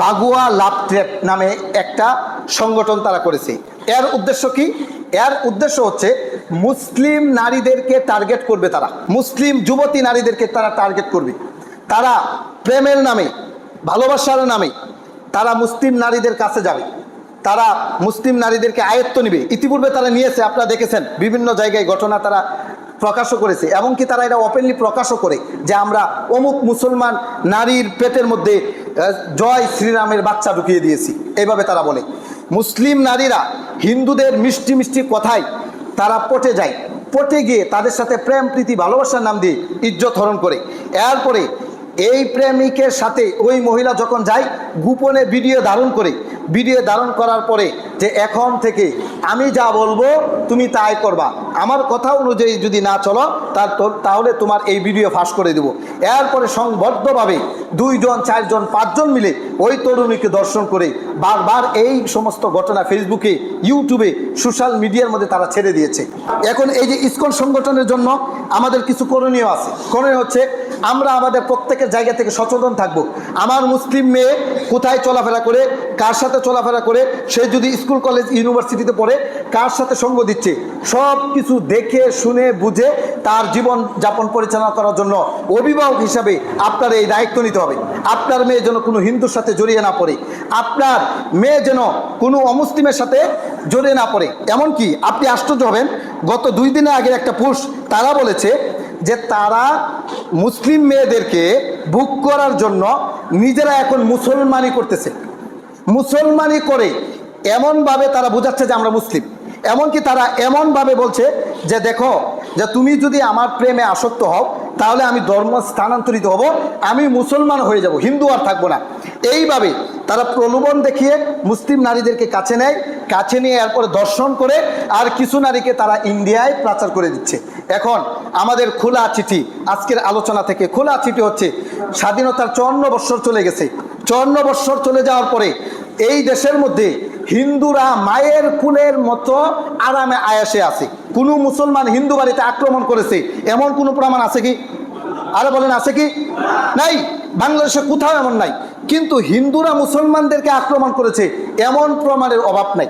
বাগুয়া লাভ ট্রেপ নামে একটা সংগঠন তারা করেছে। এর উদ্দেশ্য কি? এর উদ্দেশ্য হচ্ছে মুসলিম নারীদেরকে টার্গেট করবে তারা। মুসলিম যুবতী নারীদেরকে তারা টার্গেট করবে। তারা প্রেমের নামে, ভালোবাসার নামে তারা মুসলিম নারীদের কাছে যাবে। তারা মুসলিম নারীদেরকে আয়ত্ত নিবে। ইতিপূর্বে তারা নিয়েছে, আপনারা দেখেছেন, বিভিন্ন জায়গায় ঘটনা তারা প্রকাশও করেছে। এমনকি তারা এটা ওপেনলি প্রকাশও করে যে আমরা অমুক মুসলমান নারীর পেটের মধ্যে জয় শ্রীরামের বাচ্চা ঢুকিয়ে দিয়েছি। এইভাবে তারা বলে। মুসলিম নারীরা হিন্দুদের মিষ্টি মিষ্টি কথায় তারা পটে যায়। পটে গিয়ে তাদের সাথে প্রেম, প্রীতি, ভালোবাসার নাম দিয়ে ইজ্জত হরণ করে। এরপরে এই প্রেমিকের সাথে ওই মহিলা যখন যায়, গোপনে ভিডিও ধারণ করে। ভিডিও ধারণ করার পরে যে এখন থেকে আমি যা বলব, তুমি তাই করবা। আমার কথা অনুযায়ী যদি না চলো, তার তাহলে তোমার এই ভিডিও ফাঁস করে দেবো। এরপরে সংবদ্ধভাবে দুইজন, চারজন, পাঁচজন মিলে ওই তরুণীকে দর্শন করে বারবার এই সমস্ত ঘটনা ফেসবুকে ইউটিউবে সোশ্যাল মিডিয়ার মধ্যে তারা ছেড়ে দিয়েছে। এখন এই যে স্কুল সংগঠনের জন্য আমাদের কিছু করণীয় আছে। করণীয় হচ্ছে আমরা আমাদের প্রত্যেকের জায়গা থেকে সচেতন থাকব। আমার মুসলিম মেয়ে কোথায় চলাফেরা করে, কার সাথে চলাফেরা করে, সে যদি স্কুল, কলেজ, ইউনিভার্সিটিতে পড়ে, কার সাথে সঙ্গ দিচ্ছে, সব কিছু দেখে, শুনে, বুঝে তার জীবন যাপন পরিচালনা করার জন্য অভিভাবক হিসাবে আপনার এই দায়িত্ব নিতে হবে। আপনার মেয়ে যেন কোনো হিন্দুর সাথে জড়িয়ে না পড়ে, আপনার মেয়ে যেন কোনো অমুসলিমের সাথে জড়িয়ে না পড়ে। এমনকি আপনি আশ্চর্য হবেন, গত দুই দিনের আগের একটা পুরুষ তারা বলেছে যে তারা মুসলিম মেয়েদেরকে বুক করার জন্য নিজেরা এখন মুসলমানি করতেছে। মুসলমানি করে, এমনভাবে তারা বোঝাচ্ছে যে আমরা মুসলিম। এমনকি তারা এমনভাবে বলছে যে দেখো, যে তুমি যদি আমার প্রেমে আসক্ত হও, তাহলে আমি ধর্ম স্থানান্তরিত হব, আমি মুসলমান হয়ে যাব, হিন্দু আর থাকব না। এইভাবে তারা প্রলোভন দেখিয়ে মুসলিম নারীদেরকে কাছে নেয়, কাছে নিয়ে এরপরে দর্শন করে, আর কিছু নারীকে তারা ইন্ডিয়ায় প্রচার করে দিচ্ছে। এখন আমাদের খোলা চিঠি, আজকের আলোচনা থেকে খোলা চিঠি হচ্ছে, স্বাধীনতার চুয়ান্ন বৎসর চলে গেছে। চুয়ান্ন বৎসর চলে যাওয়ার পরে এই দেশের মধ্যে হিন্দুরা মায়ের কুলের মতো আরামে আয়াসে আছে। কোনো মুসলমান হিন্দু বাড়িতে আক্রমণ করেছে, এমন কোনো প্রমাণ আছে কি? আরে বলেন, আছে কি? নাই? বাংলাদেশে কোথাও এমন নাই। কিন্তু হিন্দুরা মুসলমানদেরকে আক্রমণ করেছে, এমন প্রমাণের অভাব নাই।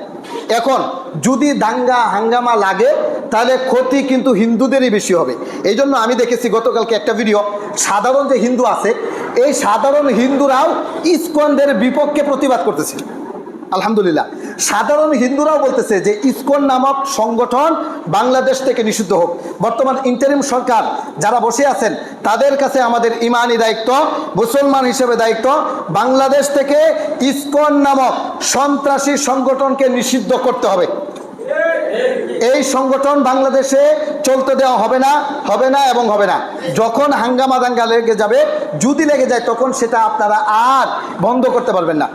এখন যদি দাঙ্গা, হাঙ্গামা লাগে, তাহলে ক্ষতি কিন্তু হিন্দুদেরই বেশি হবে। এই জন্য আমি দেখেছি গতকালকে একটা ভিডিও, সাধারণ যে হিন্দু আছে, এই সাধারণ হিন্দুরাও ইস্কনদের বিপক্ষে প্রতিবাদ করতেছে। আলহামদুলিল্লাহ। সাধারণ হিন্দুরাও বলতেছে যে ইসকন নামক সংগঠন বাংলাদেশ থেকে নিষিদ্ধ হোক। বর্তমান ইন্টারিম সরকার যারা বসে আছেন, তাদের কাছে আমাদের ইমানি দায়িত্ব, মুসলমান হিসেবে দায়িত্ব। বাংলাদেশ থেকে ইসকন নামক সন্ত্রাসী সংগঠনকে নিষিদ্ধ করতে হবে। এই সংগঠন বাংলাদেশে চলতে দেওয়া হবে না হবে না এবং হবে না। যখন হাঙ্গামা দাঙ্গা লেগে যাবে, যদি লেগে যায়, তখন সেটা আপনারা আর বন্ধ করতে পারবেন না।